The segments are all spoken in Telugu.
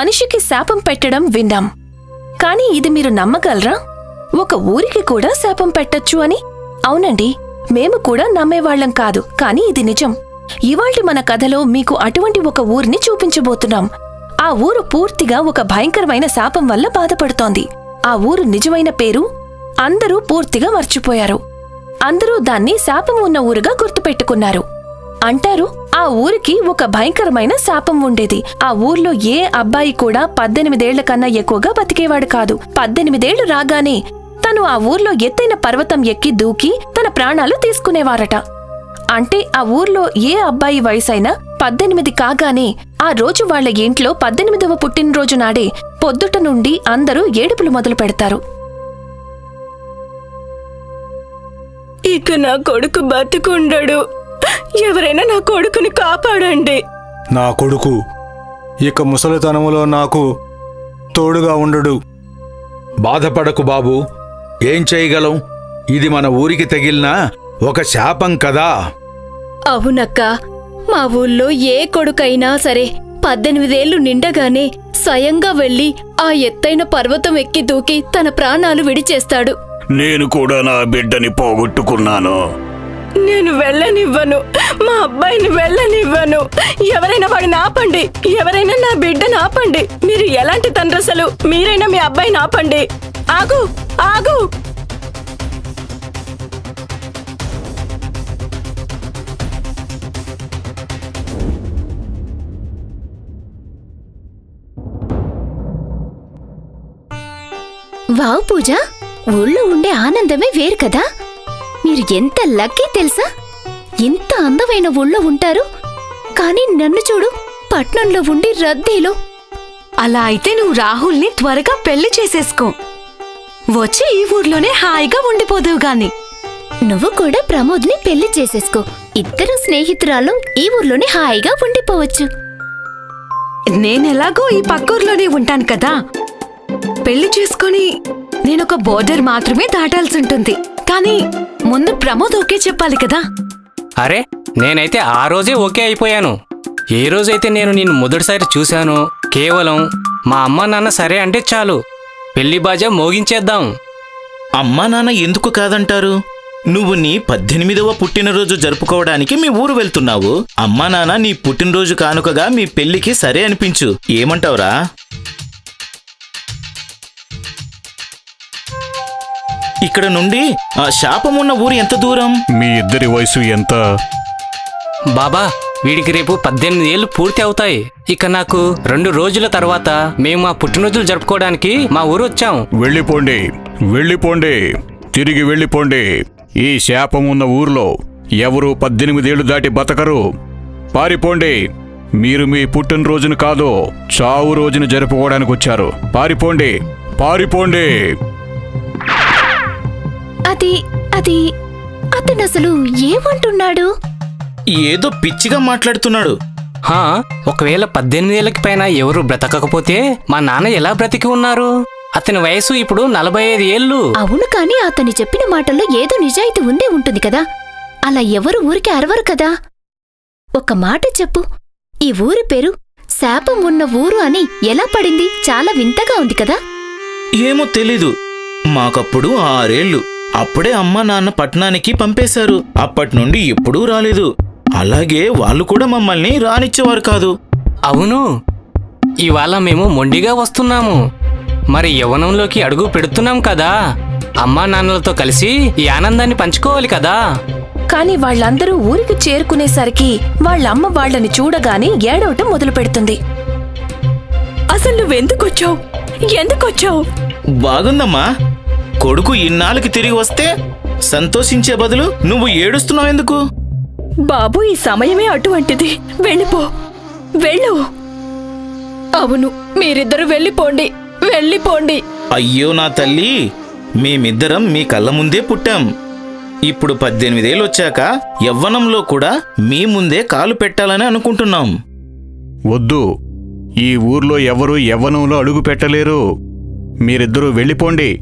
మనిషికి శాపం పెట్టడం విన్నాం. కానీ ఇది మీరు నమ్మగలరా? ఒక ఊరికి కూడా శాపం పెట్టొచ్చు అని? అవునండి మేము కూడా నమ్మేవాళ్ళం కాదు కానీ ఇది నిజం. ఇవాల్టి మన కథలో మీకు అటువంటి ఒక ఊరిని చూపించబోతున్నాం. ఆ ఊరు పూర్తిగా ఒక భయంకరమైన శాపం వల్ల బాధపడుతోంది. ఆ ఊరు నిజమైన పేరు? అందరూ పూర్తిగా మర్చిపోయారు. అందరూ దాన్ని శాపం ఉన్న ఊరుగా గుర్తుపెట్టుకున్నారు. అంటారు ఆ ఊరికి ఒక భయంకరమైన శాపం ఉండేది. ఆ ఊర్లో ఏ అబ్బాయి కూడా పద్దెనిమిదేళ్ళ కన్నా ఎక్కువగా బతికేవాడు కాదు. పద్దెనిమిదేళ్ళు రాగానే తను ఆ ఊర్లో ఎత్తైన పర్వతం ఎక్కి దూకి తన ప్రాణాలు తీసుకునేవారట. అంటే ఆ ఊర్లో ఏ అబ్బాయి వయసైనా పద్దెనిమిది కాగానే ఆ రోజు వాళ్ళ ఇంట్లో పద్దెనిమిదవ పుట్టినరోజు నాడే పొద్దుట నుండి అందరూ ఏడుపులు మొదలు పెడతారు. ఇక నా కొడుకు బతుకుండడు. ఎవరైనా నా కొడుకుని కాపాడండి. నా కొడుకు ఇక ముసలితనములో నాకు తోడుగా ఉండడు. బాధపడకు బాబు. ఏం చేయగలం? ఇది మన ఊరికి తగిలిన ఒక శాపం కదా. అవునక్క మా ఊళ్ళో ఏ కొడుకైనా సరే పద్దెనిమిదేళ్ళు నిండగానే స్వయంగా వెళ్ళి ఆ ఎత్తైన పర్వతం ఎక్కి దూకి తన ప్రాణాలు విడిచేస్తాడు. నేను కూడా నా బిడ్డని పోగొట్టుకున్నాను. నేను వెళ్ళనివ్వను. మా అబ్బాయిని వెళ్ళనివ్వను. ఎవరైనా వాడిని ఆపండి ఎవరైనా నా బిడ్డను ఆపండి మీరు ఎలాంటి తండ్రసలు? మీరైనా మీ అబ్బాయిని ఆపండి ఆగు ఆగు. వావ్ పూజ ఊళ్ళో ఉండే ఆనందమే వేరు కదా? మీరు ఎంత లక్కీ తెలుసా? ఎంత అందమైన ఊళ్ళో ఉంటారు. కానీ నన్ను చూడు పట్నంలో ఉండి రద్దీలో. అలా అయితే నువ్వు రాహుల్ని త్వరగా పెళ్ళి చేసేసుకో. వచ్చి ఈ ఊర్లోనే హాయిగా ఉండిపోదువు గాని. నువ్వు కూడా ప్రమోద్ని పెళ్ళి చేసేసుకో. ఇద్దరు స్నేహితురాలు ఈ ఊర్లోనే హాయిగా ఉండిపోవచ్చు. నేనెలాగో ఈ పక్కూర్లోనే ఉంటాను కదా. పెళ్ళి చేసుకొని నేనొక బోర్డర్ మాత్రమే దాటాల్సి ఉంటుంది కానీ ముందు ప్రమోద్ ఓకే చెప్పాలి కదా? అరే నేనైతే ఆ రోజే ఓకే అయిపోయాను. ఏ రోజైతే నేను నిన్ను మొదటిసారి చూశానో కేవలం మా అమ్మ నాన్న సరే అంటే చాలు. పెళ్ళి బాజా మోగించేద్దాం. అమ్మా నాన్న ఎందుకు కాదంటారు? నువ్వు నీ పద్దెనిమిదవ పుట్టినరోజు జరుపుకోవడానికి మీ ఊరు వెళ్తున్నావు. అమ్మా నాన్న నీ పుట్టినరోజు కానుకగా మీ పెళ్ళికి సరే అనిపించు. ఏమంటావురా? ఇక్కడ నుండి ఆ శాపమున్న ఊరు ఎంత దూరం? మీ ఇద్దరి వయసు ఎంత? బాబా వీడికి రేపు పద్దెనిమిది ఏళ్ళు పూర్తి అవుతాయి. ఇక నాకు రెండు రోజుల తర్వాత మేము మా పుట్టినరోజులు జరుపుకోవడానికి మా ఊరు వచ్చాం. వెళ్ళిపోండి వెళ్ళిపోండి తిరిగి వెళ్ళిపోండి. ఈ శాపం ఉన్న ఊర్లో ఎవరు పద్దెనిమిదేళ్ళు దాటి బతకరు? పారిపోండి. మీరు మీ పుట్టినరోజును కాదు చావు రోజును జరుపుకోవడానికి వచ్చారు. పారిపోండి పారిపోండి. అది అది అతను అసలు ఏమంటున్నాడు? ఏదో పిచ్చిగా మాట్లాడుతున్నాడు. హా ఒకవేళ పద్దెనిమిది ఏళ్ళకి పైన ఎవరు బ్రతకకపోతే మా నాన్న ఎలా బ్రతికి ఉన్నారు? అతని వయసు ఇప్పుడు నలభై ఐదు ఏళ్ళు. అవును కాని అతని చెప్పిన మాటల్లో ఏదో నిజాయితీ ఉండే ఉంటుంది కదా. అలా ఎవరు ఊరికి అరవరు కదా. ఒక మాట చెప్పు. ఈ ఊరి పేరు శాపం ఉన్న ఊరు అని ఎలా పడింది? చాలా వింతగా ఉంది కదా. ఏమో తెలీదు. మాకప్పుడు ఆరేళ్ళు అప్పుడే అమ్మా నాన్న పట్టణానికి పంపేశారు. అప్పటి నుండి ఎప్పుడూ రాలేదు. అలాగే వాళ్ళు కూడా మమ్మల్ని రానిచ్చేవారు కాదు. అవును. ఇవాళ మేము మొండిగా వస్తున్నాము. మరి యవ్వనంలోకి అడుగు పెడుతున్నాం కదా. అమ్మా నాన్నలతో కలిసి ఈ ఆనందాన్ని పంచుకోవాలి కదా. కాని వాళ్ళందరూ ఊరికి చేరుకునేసరికి వాళ్ళమ్మ వాళ్ళని చూడగానే ఏడవటం మొదలు పెడుతుంది. అసలు నువ్వెందుకొచ్చావు ఎందుకొచ్చావు బాగుందమ్మా. కొడుకు ఇన్నాళ్ళకి తిరిగి వస్తే సంతోషించే బదులు నువ్వు ఏడుస్తున్నావు ఎందుకు? బాబు ఈ సమయమే అటువంటిది. వెళ్ళిపో. వెళ్ళు. అవును మీరిద్దరు వెళ్ళిపోండి. వెళ్ళిపోండి. అయ్యో నా తల్లి మేమిద్దరం మీ కళ్ళ ముందే పుట్టాం. ఇప్పుడు పద్దెనిమిదేళ్ళు వచ్చాక యవ్వనంలో కూడా మీ ముందే కాలు పెట్టాలని అనుకుంటున్నాం. వద్దు. ఈ ఊర్లో ఎవరు యవ్వనంలో అడుగు పెట్టలేరు. మీరిద్దరూ వెళ్ళిపోండి.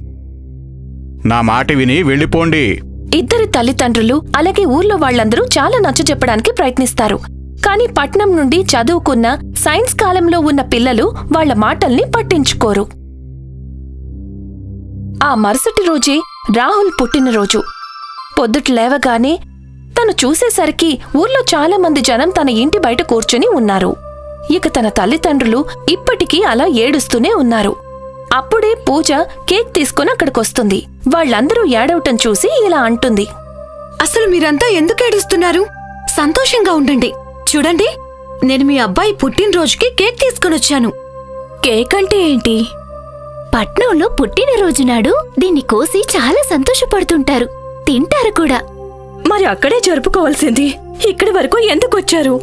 నా మాట విని వెళ్ళిపోండి. ఇద్దరి తల్లిదండ్రులు అలాగే ఊర్లో వాళ్ళందరూ చాలా నచ్చజెప్పడానికి ప్రయత్నిస్తారు. కాని పట్నం నుండి చదువుకున్న సైన్స్ కాలంలో ఉన్న పిల్లలు వాళ్ళ మాటల్ని పట్టించుకోరు. ఆ మరుసటి రోజే రాహుల్ పుట్టినరోజు. పొద్దుట లేవగానే తను చూసేసరికి ఊర్లో చాలామంది జనం తన ఇంటి బయట కూర్చుని ఉన్నారు. ఇక తన తల్లిదండ్రులు ఇప్పటికీ అలా ఏడుస్తూనే ఉన్నారు. అప్పుడే పూజ కేక్ తీసుకుని అక్కడికొస్తుంది. వాళ్ళందరూ ఏడవటం చూసి ఇలా అంటుంది. అసలు మీరంతా ఎందుకు ఏడుస్తున్నారు? సంతోషంగా ఉండండి. చూడండి నేను మీ అబ్బాయి పుట్టినరోజుకి కేక్ తీసుకొనొచ్చాను. కేక్ అంటే ఏంటి? పట్నంలో పుట్టినరోజు నాడు దీన్ని కోసి చాలా సంతోషపడుతుంటారు. తింటారు కూడా. మరి అక్కడే జరుపుకోవాల్సింది. ఇక్కడి వరకు ఎందుకు వచ్చారు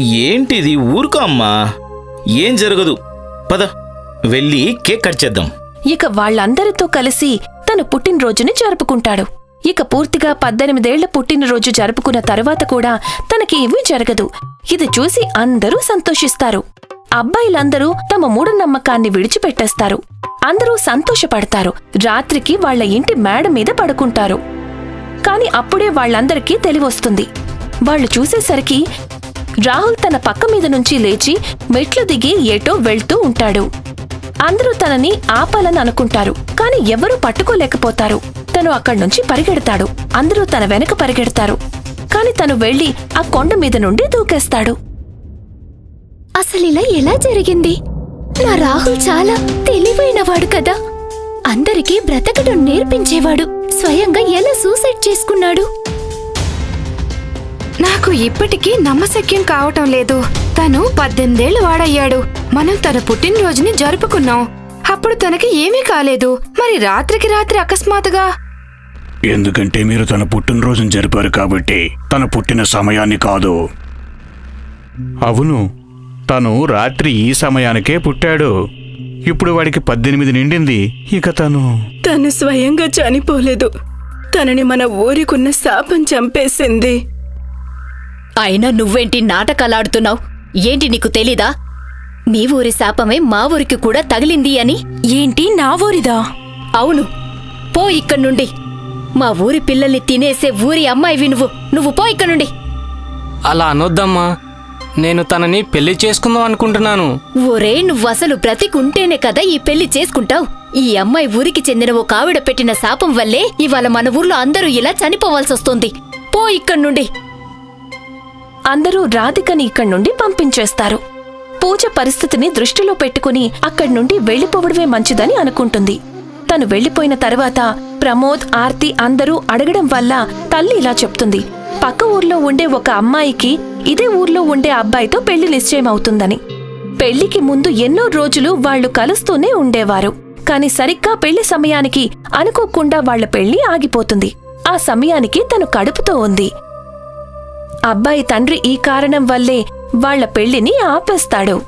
ఏంటిది ఊరుకో అమ్మా. ఏం జరగదు. పద. వెళ్ళి కేక్ కట్ చేద్దాం. ఇక వాళ్ళందరితో కలిసి తన పుట్టినరోజుని జరుపుకుంటాడు. ఇక పూర్తిగా పద్దెనిమిదేళ్ళ పుట్టినరోజు జరుపుకున్న తర్వాత కూడా తనకి ఇవి జరగదు. ఇది చూసి అందరూ సంతోషిస్తారు. అబ్బాయిలందరూ తమ మూఢనమ్మకాన్ని విడిచిపెట్టేస్తారు. అందరూ సంతోషపడతారు. రాత్రికి వాళ్ళ ఇంటి మేడ మీద పడుకుంటారు. కాని అప్పుడే వాళ్ళందరికీ తెలివొస్తుంది వాళ్ళు చూసేసరికి రాహుల్ తన పక్క మీద నుంచి లేచి మెట్లు దిగి ఏటో వెళ్తూ ఉంటాడు. అందరూ తనని ఆపాలని అనుకుంటారు కాని ఎవరూ పట్టుకోలేకపోతారు. తను అక్కడి నుంచి పరిగెడతాడు. అందరూ తన వెనక పరిగెడతారు. కాని తను వెళ్ళి ఆ కొండ మీద నుండి దూకేస్తాడు. అసలిలా ఎలా జరిగింది? నా రాహుల్ చాలా తెలివైనవాడు కదా. అందరికీ బ్రతకడం నేర్పించేవాడు. స్వయంగా ఎలా సూసైడ్ చేసుకున్నాడు? నాకు ఇప్పటికీ నమ్మశక్యం కావటం లేదు. తను పద్దెనిమిదేళ్ళ వాడయ్యాడు. మనం తన పుట్టినరోజుని జరుపుకున్నాం. అప్పుడు తనకి ఏమీ కాలేదు. మరి రాత్రికి రాత్రి అకస్మాత్తుగా? ఎందుకంటే మీరు తన పుట్టినరోజును జరిపారు కాబట్టి తన పుట్టిన సమయాన్ని కాదు. అవును. తను రాత్రి ఈ సమయానికే పుట్టాడు. ఇప్పుడు వాడికి పద్దెనిమిది నిండింది. ఇక తను తను స్వయంగా చనిపోలేదు. తనని మన ఊరికున్న శాపం చంపేసింది. అయినా నువ్వేంటి నాటకాలాడుతున్నావు ఏంటి నీకు తెలీదా? మీ ఊరి శాపమే మా ఊరికి కూడా తగిలింది అని? ఏంటి నా ఊరిదా? అవును. పో ఇక్కడి నుండి. మా ఊరి పిల్లల్ని తినేసే ఊరి అమ్మాయివి నువ్వు. నువ్వు పో ఇక్కడి నుండి. అలా అనొద్దమ్మా. నేను తనని పెళ్ళి చేసుకుందాం అనుకుంటున్నాను. ఒరే నువ్వసలు బ్రతికుంటేనే కదా ఈ పెళ్ళి చేసుకుంటావు? ఈ అమ్మాయి ఊరికి చెందిన ఒక ఆవిడ పెట్టిన శాపం వల్లే ఇవాళ మన ఊర్లో అందరూ ఇలా చనిపోవాల్సొస్తుంది. పో ఇక్కడి నుండి. అందరూ రాధికని ఇక్కడి నుండి పంపించేస్తారు. పూజ పరిస్థితిని దృష్టిలో పెట్టుకుని అక్కడి నుండి వెళ్ళిపోవడమే మంచిదని అనుకుంటుంది. తను వెళ్ళిపోయిన తర్వాత ప్రమోద్ ఆర్తి అందరూ అడగడం వల్ల తల్లి ఇలా చెప్తుంది. పక్క ఊర్లో ఉండే ఒక అమ్మాయికి ఇదే ఊర్లో ఉండే అబ్బాయితో పెళ్ళి నిశ్చయమవుతుందని పెళ్ళికి ముందు ఎన్నో రోజులు వాళ్ళు కలుస్తూనే ఉండేవారు. కాని సరిగ్గా పెళ్ళి సమయానికి అనుకోకుండా వాళ్ళ పెళ్ళి ఆగిపోతుంది. ఆ సమయానికి తను కడుపుతో ఉంది. అబ్బాయి తండ్రి ఈ కారణం వల్లే వాళ్ళ పెళ్ళిని ఆపేస్తాడు.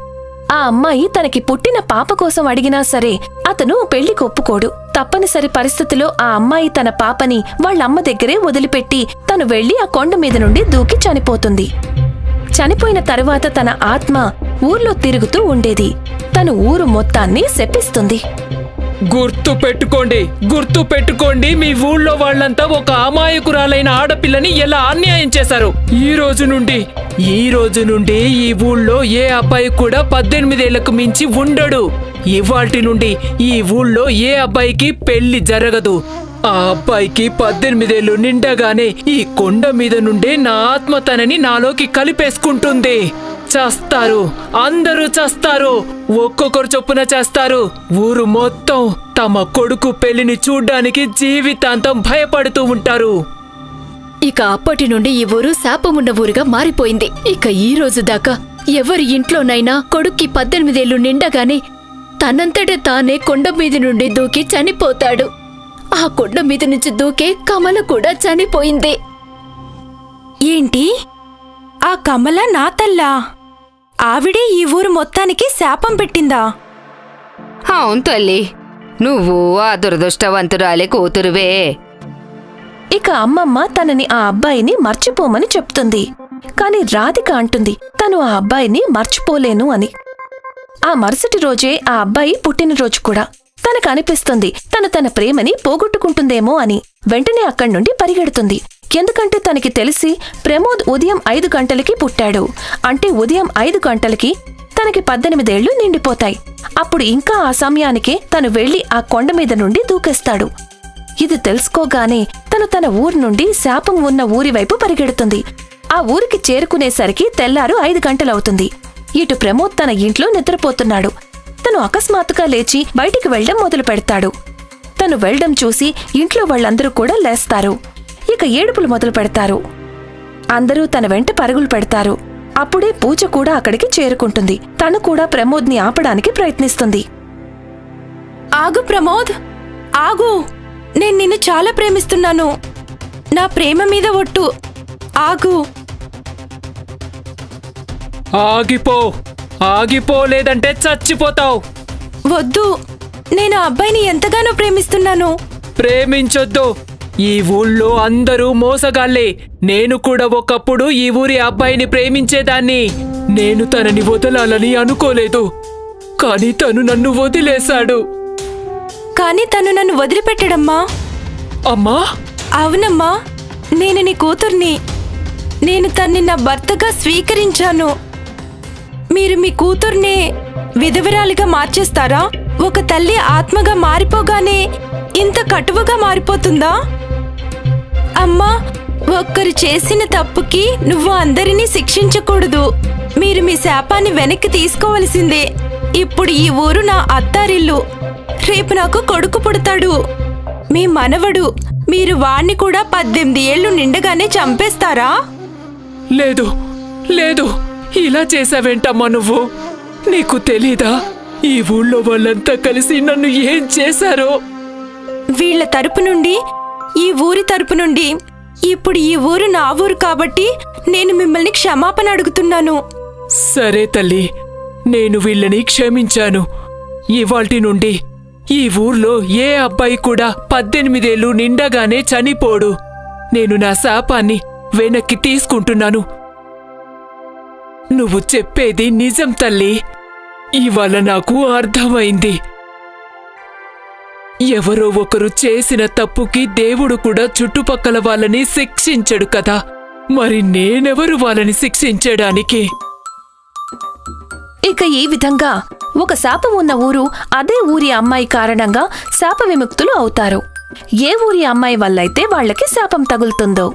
ఆ అమ్మాయి తనకి పుట్టిన పాప కోసం అడిగినా సరే అతను పెళ్ళి ఒప్పుకోడు. తప్పనిసరి పరిస్థితిలో ఆ అమ్మాయి తన పాపని వాళ్ళమ్మ దగ్గరే వదిలిపెట్టి తను వెళ్ళి ఆ కొండ మీద నుండి దూకి చనిపోతుంది. చనిపోయిన తరువాత తన ఆత్మ ఊర్లో తిరుగుతూ ఉండేది. తను ఊరు మొత్తాన్ని శపిస్తుంది. గుర్తు పెట్టుకోండి గుర్తు పెట్టుకోండి మీ ఊళ్ళో వాళ్ళంతా ఒక అమాయకురాలైన ఆడపిల్లని ఎలా అన్యాయం చేశారు? ఈ రోజు నుండి ఈ రోజు నుండి ఈ ఊళ్ళో ఏ అబ్బాయి కూడా పద్దెనిమిదేళ్ళకు మించి ఉండడు. ఇవాటి నుండి ఈ ఊళ్ళో ఏ అబ్బాయికి పెళ్ళి జరగదు. ఆ అబ్బాయికి పద్దెనిమిదేళ్ళు నిండగానే ఈ కొండ మీద నుండే నా ఆత్మ తనని నాలోకి కలిపేసుకుంటుంది. చేస్తారు. అందరూ చేస్తారు. ఒక్కొక్కరు చొప్పున చేస్తారు. ఊరు మొత్తం తమ కొడుకు పెళ్ళిని చూడ్డానికి జీవితాంతం భయపడుతూ ఉంటారు. ఇక అప్పటి నుండి ఈ ఊరు శాపమున్న ఊరుగా మారిపోయింది. ఇక ఈ రోజు దాకా ఎవరి ఇంట్లోనైనా కొడుక్కి పద్దెనిమిదేళ్ళు నిండగానే తనంతట తానే కొండ మీద నుండి దూకి చనిపోతాడు. ఆ కొండ మీద నుంచి దూకే కమల కూడా చనిపోయింది. ఏంటి? ఆ కమల నా తల్లా? ఆవిడే ఈ ఊరు మొత్తానికి శాపం పెట్టిందా? అవును తల్లి. నువ్వు ఆ దురదృష్టవంతురాలి కూతురువే. ఇక అమ్మమ్మ తనని ఆ అబ్బాయిని మర్చిపోమని చెప్తుంది. కాని రాధిక అంటుంది తను ఆ అబ్బాయిని మర్చిపోలేను అని. ఆ మరుసటి రోజే ఆ అబ్బాయి పుట్టినరోజు కూడా. తనకు అనిపిస్తుంది తను తన ప్రేమని పోగొట్టుకుంటుందేమో అని. వెంటనే అక్కడి నుండి పరిగెడుతుంది. ఎందుకంటే తనకి తెలిసి ప్రమోద్ ఉదయం ఐదు గంటలకి పుట్టాడు. అంటే ఉదయం ఐదు గంటలకి తనకి పద్దెనిమిదేళ్ళు నిండిపోతాయి. అప్పుడు ఇంకా ఆ సమయానికే తను వెళ్ళి ఆ కొండ మీద నుండి దూకేస్తాడు. ఇది తెలుసుకోగానే తను తన ఊరు నుండి శాపం ఉన్న ఊరి వైపు పరిగెడుతుంది. ఆ ఊరికి చేరుకునేసరికి తెల్లారు ఐదు గంటలవుతుంది. ఇటు ప్రమోద్ తన ఇంట్లో నిద్రపోతున్నాడు. తను అకస్మాత్తుగా లేచి బయటికి వెళ్ళడం మొదలు పెడతాడు. తను వెళ్ళడం చూసి ఇంట్లో వాళ్ళందరూ కూడా లేస్తారు. ఇక ఏడుపులు మొదలు పెడతారు. అందరూ తన వెంట పరుగులు పెడతారు. అప్పుడే పూజ కూడా అక్కడికి చేరుకుంటుంది. తను కూడా ప్రమోద్ని ఆపడానికి ప్రయత్నిస్తుంది. ఆగు ప్రమోద్! ఆగు! నేను నిన్ను చాలా ప్రేమిస్తున్నాను. నా ప్రేమ మీద ఒట్టు. ఆగు. ఆగిపో! ఆగిపో లేదంటే చచ్చిపోతావు. వద్దు. నేను ఆ అబ్బాయిని ఎంతగానో ప్రేమిస్తున్నాను. ప్రేమించొద్దు. ఈ ఊళ్ళో అందరూ మోసగాళ్ళే నేను కూడా ఒకప్పుడు ఈ ఊరి అబ్బాయిని ప్రేమించేదాన్ని. నేను తనని వదలాలని అనుకోలేదు. కానీ తను నన్ను వదిలేశాడు. కానీ తను నన్ను వదిలిపెట్టడమ్మా. అమ్మా! అవునమ్మా. నేను నీ కూతుర్ని. నేను తన్ని నా భర్తగా స్వీకరించాను. మీరు మీ కూతుర్నే విధవరాలిగా మార్చేస్తారా? ఒక తల్లి ఆత్మగా మారిపోగానే ఇంత కటువుగా మారిపోతుందా? అమ్మా ఒక్కరు చేసిన తప్పుకి నువ్వు అందరినీ శిక్షించకూడదు. మీరు మీ శాపాన్ని వెనక్కి తీసుకోవలసిందే. ఇప్పుడు ఈ ఊరు నా అత్తారిల్లు. రేపు నాకు కొడుకు పుడతాడు. మీ మనవడు మీరు వాణ్ణి కూడా పద్దెనిమిది ఏళ్ళు నిండగానే చంపేస్తారా? లేదు లేదు. ఇలా చేసావేంటమ్మా నువ్వు? నీకు తెలీదా? ఈ ఊళ్ళో వాళ్ళంతా కలిసి నన్ను ఏం చేశారో? వీళ్ళ తరపు నుండి ఈ ఊరి తరపు నుండి ఇప్పుడు ఈ ఊరు నా ఊరు కాబట్టి నేను మిమ్మల్ని క్షమాపణ అడుగుతున్నాను. సరే తల్లి నేను వీళ్ళని క్షమించాను. ఇవాల్టి నుండి ఈ ఊర్లో ఏ అబ్బాయి కూడా పద్దెనిమిదేళ్ళు నిండగానే చనిపోడు. నేను నా శాపాన్ని వెనక్కి తీసుకుంటున్నాను. నువ్వు చెప్పేది నిజం తల్లి. ఇవాళ నాకు అర్థమైంది. ఎవరో ఒకరు చేసిన తప్పుకి దేవుడు కూడా చుట్టుపక్కల వాళ్ళని శిక్షించడు కదా. మరి నేనెవరు వాళ్ళని శిక్షించడానికి? ఇక ఈ విధంగా ఒక శాపం ఉన్న ఊరు అదే ఊరి అమ్మాయి కారణంగా శాప విముక్తులు అవుతారు. ఏ ఊరి అమ్మాయి వల్లైతే వాళ్ళకి శాపం తగులుతుందో?